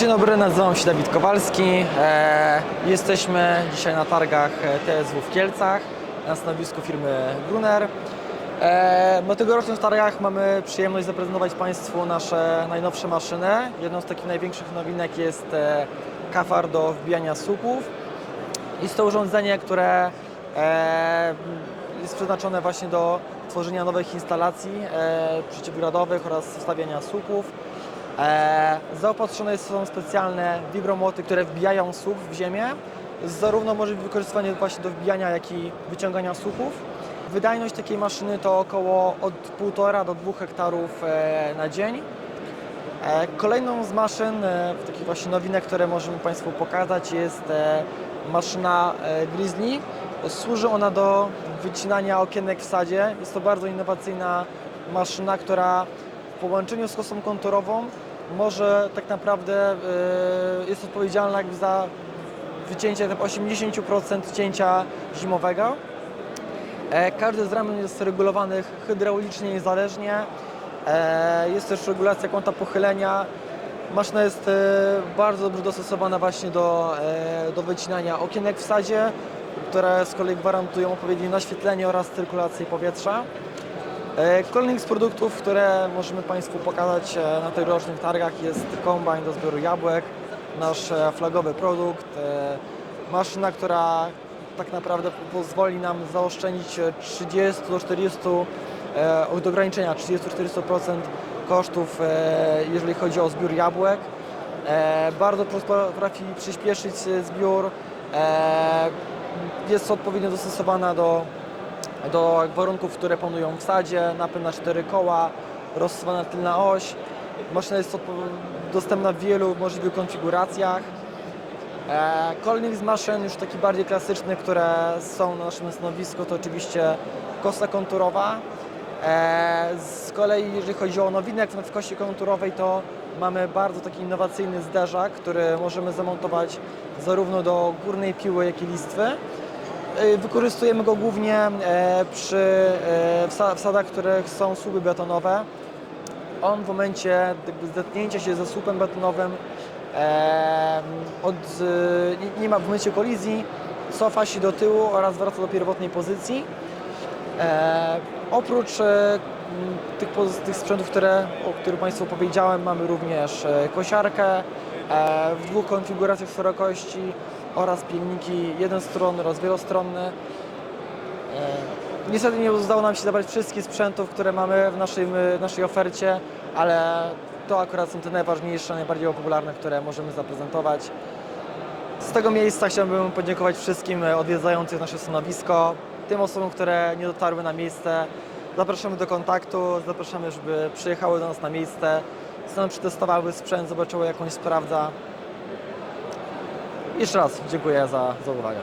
Dzień dobry, nazywam się Dawid Kowalski. E, jesteśmy dzisiaj na targach e, TSW w Kielcach na stanowisku firmy Brunner. E, na tegorocznych targach mamy przyjemność zaprezentować Państwu nasze najnowsze maszyny. Jedną z takich największych nowinek jest e, kafar do wbijania słupów. Jest to urządzenie, które jest przeznaczone właśnie do tworzenia nowych instalacji e, przeciwgradowych oraz wstawiania słupów. E, zaopatrzone są specjalne wibromoty, które wbijają słup w ziemię. Zarówno może być wykorzystywane właśnie do wbijania, jak i wyciągania słupów. Wydajność takiej maszyny to około od 1,5 do 2 hektarów e, na dzień. E, Kolejną z maszyn, takich właśnie nowinek, które możemy Państwu pokazać jest maszyna Grizzly. Służy ona do wycinania okienek w sadzie. Jest to bardzo innowacyjna maszyna, która połączeniu z kosą konturową może tak naprawdę e, jest odpowiedzialna za wycięcie tam 80% cięcia zimowego. E, Każdy z ramion jest regulowanych hydraulicznie niezależnie. E, Jest też regulacja kąta pochylenia. Maszyna jest bardzo dobrze dostosowana właśnie do, do wycinania okienek w sadzie, które z kolei gwarantują odpowiednie naświetlenie oraz cyrkulację powietrza. E, Kolejnych z produktów, które możemy Państwu pokazać e, na tegorocznych targach jest kombajn do zbioru jabłek, nasz e, flagowy produkt, maszyna, która tak naprawdę pozwoli nam zaoszczędzić e, 30 do 40 e, od ograniczenia 30-40% kosztów, jeżeli chodzi o zbiór jabłek. Bardzo potrafi przyspieszyć zbiór. Jest odpowiednio dostosowana do do warunków, które panują w sadzie, napęd na cztery koła, rozsuwana tylna oś. Maszyna jest dostępna w wielu możliwych konfiguracjach. E, Kolejnych z maszyn, już takich bardziej klasycznych, które są na naszym stanowisku, to oczywiście kosa konturowa. E, Z kolei, jeżeli chodzi o nowinek w kości konturowej, to mamy bardzo taki innowacyjny zderzak, który możemy zamontować zarówno do górnej piły, jak i listwy. Y, Wykorzystujemy go głównie e, przy e, wsa- wsadach, których są słupy betonowe. On w momencie zetknięcia się ze słupem betonowym e, od, nie- ma w momencie kolizji, cofa się do tyłu oraz wraca do pierwotnej pozycji. E, oprócz e, tych, tych sprzętów, które, o których Państwu powiedziałem, mamy również e, kosiarkę e, w dwóch konfiguracjach szerokości oraz pilniki jednostronny oraz wielostronny. E, niestety nie udało nam się zabrać wszystkich sprzętów, które mamy w naszej, w naszej ofercie, ale to akurat są te najważniejsze, najbardziej popularne, które możemy zaprezentować. Z tego miejsca chciałbym podziękować wszystkim odwiedzającym nasze stanowisko, tym osobom, które nie dotarły na miejsce. Zapraszamy do kontaktu, zapraszamy, żeby przyjechały do nas na miejsce, same przetestowały sprzęt, zobaczyły jak on sprawdza. Jeszcze raz dziękuję za, za uwagę.